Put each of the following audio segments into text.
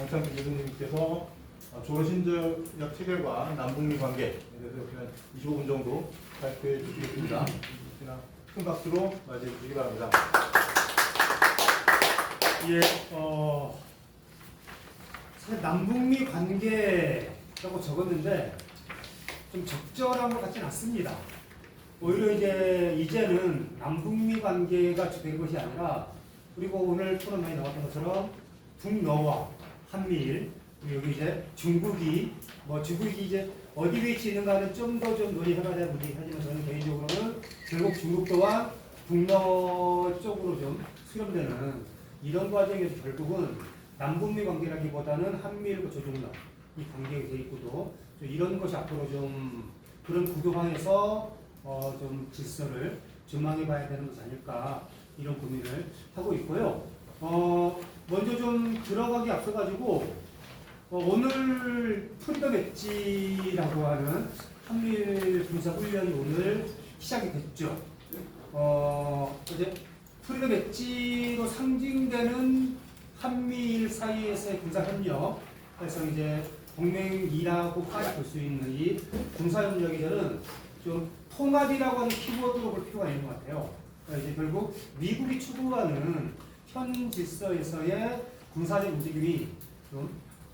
강창기 교수님께서 어, 조로신조약 체결과 남북미 관계에 대해서 그냥 25분 정도 발표해 주시겠습니다. 큰 박수로 맞이해 주시기 바랍니다. 예, 어, 사실 남북미 관계라고 적었는데 좀 적절한 것 같지는 않습니다. 오히려 이제 이제는 남북미 관계가 주된 것이 아니라 그리고 오늘 토론에 나왔던 것처럼 북러와 한미일 여기 이제 중국이 뭐 중국이 이제 어디 위치에 있는가는 좀 더 좀 논의해봐야 될 문제긴 하지만 저는 개인적으로는 결국 중국 또한 북러 쪽으로 좀 수렴되는 이런 과정에서 결국은 남북미 관계라기보다는 한미일과 조중러 이 관계에 돼 있고도 좀 이런 것이 앞으로 좀 그런 구도화해서 어, 좀 질서를 전망해 봐야 되는 것이 아닐까 이런 고민을 하고 있고요. 어, 먼저 좀 들어가기 앞서가지고 어, 오늘 프리덤 엣지라고 하는 한미일 군사 훈련이 오늘 시작이 됐죠. 어, 이제 프리덤 엣지로 상징되는 한미일 사이에서의 군사 협력, 그래서 이제 동맹이라고까지 볼 수 있는 이 군사 협력이 저는 좀 통합이라고 하는 키워드로 볼 필요가 있는 것 같아요. 그러니까 이제 결국 미국이 추구하는 현 질서에서의 군사적 움직임이 좀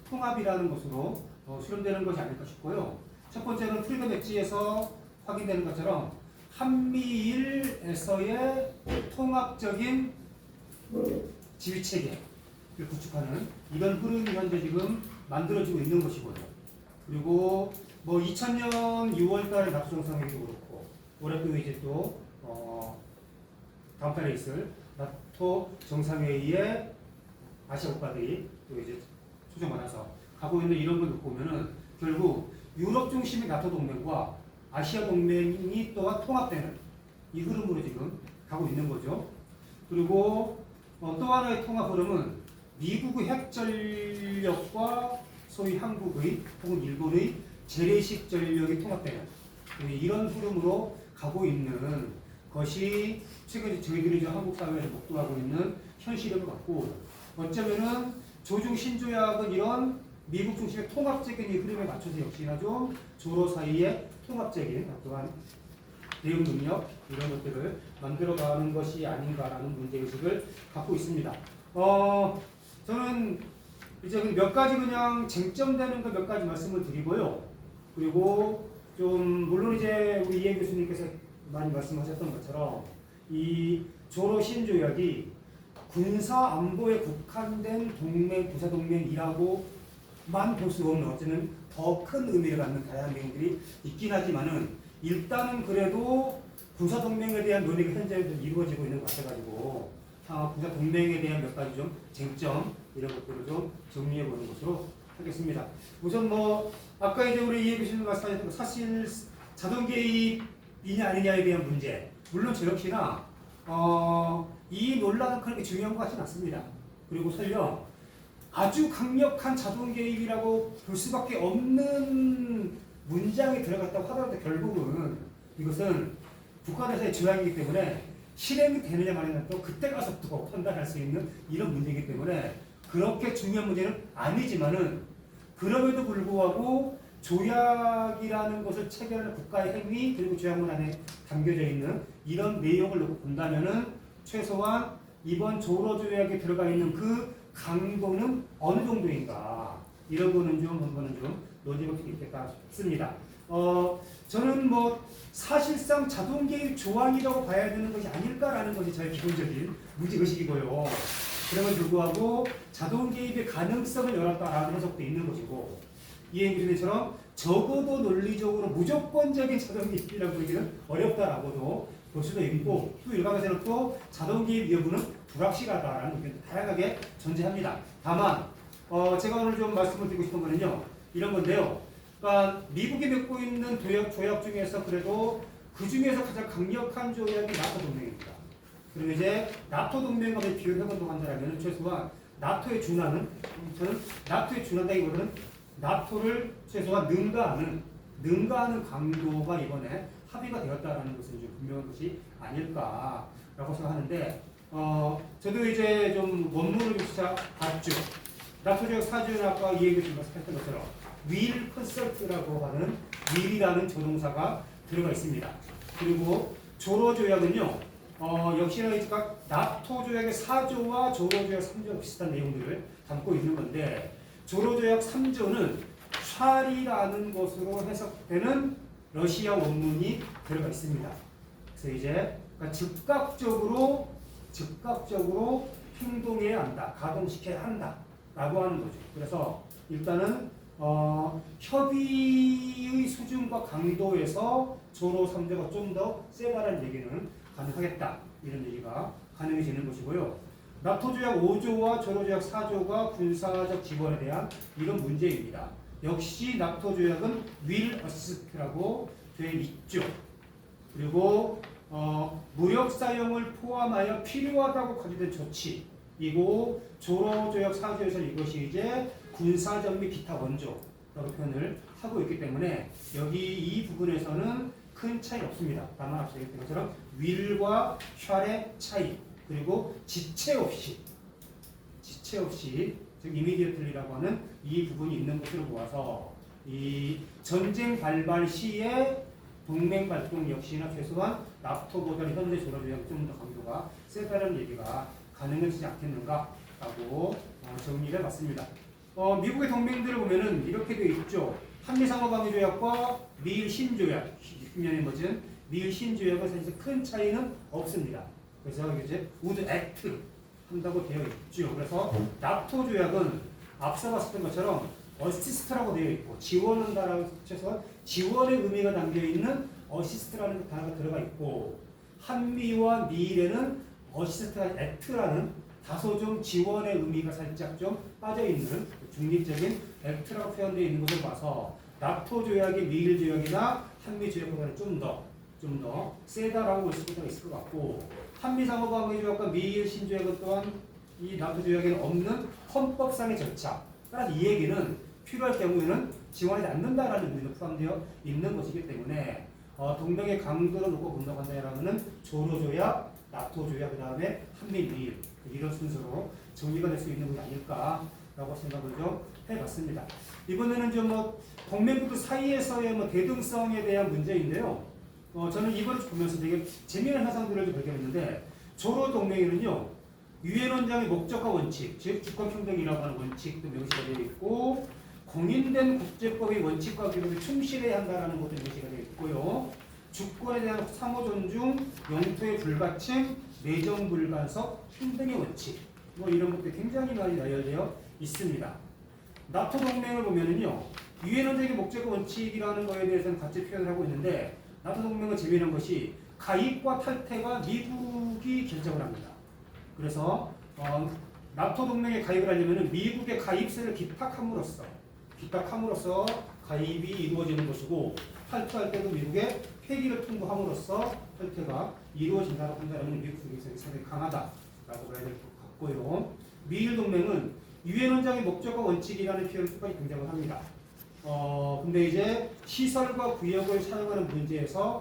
통합이라는 것으로 어, 수렴되는 것이 아닐까 싶고요. 첫 번째는 프리덤 엣지에서 확인되는 것처럼 한미일에서의 통합적인 지휘 체계를 구축하는 이런 흐름이 현재 지금 만들어지고 있는 것이고요. 그리고 뭐 2000년 6월달 나토 정상회의도 그렇고 올해 또 이제 또 어, 다음 달에 있을 나토 정상회의에 아시아 국가들이 또 이제 초청 받아서 가고 있는 이런 걸 보면은 결국 유럽 중심의 나토 동맹과 아시아 동맹이 또한 통합되는 이 흐름으로 지금 가고 있는 거죠. 그리고 어, 또 하나의 통합 흐름은 미국의 핵 전력과 소위 한국의 혹은 일본의 재래식 전력이 통합되는 이런 흐름으로 가고 있는 것이 최근 저희들이 저 한국 사회에서 목도하고 있는 현실인 것 같고 어쩌면은 조중 신조약은 이런 미국 중심의 통합적인 이 흐름에 맞춰서 역시나 좀 조로 사이의 통합적인 어떠한 대응 능력 이런 것들을 만들어가는 것이 아닌가라는 문제의식을 갖고 있습니다. 어, 저는 이제 그몇 가지 그냥 쟁점되는 거 몇 가지 말씀을 드리고요. 그리고 좀 물론 이제 우리 이해 교수님께서 많이 말씀하셨던 것처럼 이 조로 신조약이 군사 안보에 국한된 동맹 부사 동맹이라고만 볼수 없는 어쩌면 더큰 의미를 갖는 다양한 내용들이 있긴 하지만은 일단은 그래도 군사 동맹에 대한 논의가 현재 좀 이루어지고 있는 것 같아가지고 아, 군사 동맹에 대한 몇 가지 좀 쟁점 이런 것들을 좀 정리해 보는 것으로 하겠습니다. 우선 뭐 아까 이제 우리 이해 교수님 말씀하셨던 거 사실 자동 개입 이냐 아니냐에 대한 문제 물론 저 역시나 어, 이 논란은 그렇게 중요한 것 같지는 않습니다. 그리고 설령 아주 강력한 자동 개입이라고 볼 수밖에 없는 문장이 들어갔다고 하더라도 결국은 이것은 북한에서의 조약이기 때문에 실행이 되느냐 마느냐 또 그때 가서 또 판단할 수 있는 이런 문제이기 때문에 그렇게 중요한 문제는 아니지만은 그럼에도 불구하고 조약이라는 것을 체결하는 국가의 행위 그리고 조약문 안에 담겨져 있는 이런 내용을 놓고 본다면은 최소한 이번 조로 조약에 들어가 있는 그 강도는 어느 정도인가 이런 거는 좀 한번은 좀 논의가 필요 있겠다 싶습니다. 어 저는 뭐 사실상 자동 개입 조항이라고 봐야 되는 것이 아닐까라는 것이 저의 기본적인 문제 의식이고요. 그럼에도 불구하고 자동 개입의 가능성을 열었다라는 해석도 있는 것이고 이해 교수님처럼 적어도 논리적으로 무조건적인 자동 개입이라고 보기는 어렵다라고도 볼 수도 있고 또 일각에서는 또 자동 개입 여부는 불확실하다라는 의견도 다양하게 존재합니다. 다만 어, 제가 오늘 좀 말씀을 드리고 싶은 거는요 이런 건데요. 그러니까 미국이 맺고 있는 조약, 조약 중에서 그래도 그 중에서 가장 강력한 조약이 나토 동맹입니다. 그리고 이제 나토 동맹과 비교해본다고 한다면 최소한 나토에 준하는 저는 나토에 준한다기보다는 나토를 최소한 능가하는 능가하는 강도가 이번에 합의가 되었다라는 것은 좀 분명한 것이 아닐까라고 생각하는데 어 저도 이제 좀 원문을 좀 찾아봤죠. 나토적 사주는 아까 이 얘기 좀 했던 것처럼 윌 컨설트라고 하는 윌이라는 조동사가 들어가 있습니다. 그리고 조로 조약은요. 어, 역시나 그러니까 나토 조약의 4조와 조로 조약 3조가 비슷한 내용들을 담고 있는 건데 조로 조약 3조는 샤리라는 것으로 해석되는 러시아 원문이 들어가 있습니다. 그래서 이제 그러니까 즉각적으로 즉각적으로 행동해야 한다, 가동시켜야 한다라고 하는 거죠. 그래서 일단은 어, 협의의 수준과 강도에서 조로 3조가 좀 더 세다라는 얘기는 가능하겠다 이런 얘기가 가능해지는 것이고요. 나토 조약 5조와 조로 조약 4조가 군사적 지원에 대한 이런 문제입니다. 역시 나토 조약은 will assist라고 되어 있죠. 그리고 어, 무력 사용을 포함하여 필요하다고 가지된 조치이고 조로 조약 4조에서 이것이 이제 군사적 및 기타 원조라고 표현을 하고 있기 때문에 여기 이 부분에서는 큰 차이 없습니다. 다만 앞서 얘기했던 것처럼 will과 shall의 차이 그리고 지체 없이 지체 없이 즉 이미디어틀리라고 하는 이 부분이 있는 것으로 보아서 이 전쟁 발발 시에 동맹 발동 역시나 최소한 납토보다는 현재 조라조약 좀더 강도가 세다는 얘기가 가능하지 않겠는가라고 어, 정리를 해봤습니다. 어, 미국의 동맹들을 보면은 이렇게 되어 있죠. 한미상호방위조약과 미일 신조약, 10년에 맺은 미일 신조약은 사실 큰 차이는 없습니다. 그래서 이제 우드 액트 한다고 되어 있죠. 그래서 나토 조약은 앞서 봤었던 것처럼 어시스트라고 되어 있고 지원한다라고 해서 지원의 의미가 담겨 있는 어시스트라는 단어가 들어가 있고 한미와 미일에는 어시스트가 액트라는 다소 좀 지원의 의미가 살짝 좀 빠져 있는 중립적인 액트라고 표현되어 있는 것을 봐서 나토 조약이 미일 조약이나 한미 조약보다는 좀 더 좀더 세다라고 볼 수가 있을 것 같고 한미 상호방위 조약과 미일 신조약은 또한 이 나토 조약에는 없는 헌법상의 절차. 따라서 이 얘기는 필요할 경우에는 지원하지 않는다라는 의미도 포함되어 있는 것이기 때문에 어, 동맹의 강도를 놓고 분석한다라면은 조로 조약, 나토 조약 그 다음에 한미 미일 이런 순서로 정리가 될 수 있는 것이 아닐까라고 생각을 좀 해봤습니다. 이번에는 좀 뭐 동맹국들 사이에서의 뭐 대등성에 대한 문제인데요. 어, 저는 이걸 보면서 되게 재미있는 현상들을 좀 발견했는데 조로 동맹에는요 유엔 원장의 목적과 원칙, 즉 주권 평등이라고 하는 원칙도 명시가 되어 있고 공인된 국제법의 원칙과 규범에 충실해야 한다는 것도 명시가 되어 있고요. 주권에 대한 상호 존중, 영토의 불가침, 내정 불간섭, 평등의 원칙 뭐 이런 것들이 굉장히 많이 나열되어 있습니다. 나토 동맹을 보면은요 유엔 원장의 목적과 원칙이라는 거에 대해서는 같이 표현을 하고 있는데 나토 동맹은 재미있는 것이 가입과 탈퇴가 미국이 결정을 합니다. 그래서 어, 나토 동맹에 가입을 하려면 미국의 가입세를 기탁함으로써 기탁함으로써 가입이 이루어지는 것이고 탈퇴할 때도 미국의 폐기를 통보함으로써 탈퇴가 이루어진다고 한다면 미국 중에서 상당히 강하다라고 봐야 될 것 같고요. 미일 동맹은 유엔 원장의 목적과 원칙이라는 표현을 끝까지 등장을 합니다. 어 근데 이제 시설과 구역을 사용하는 문제에서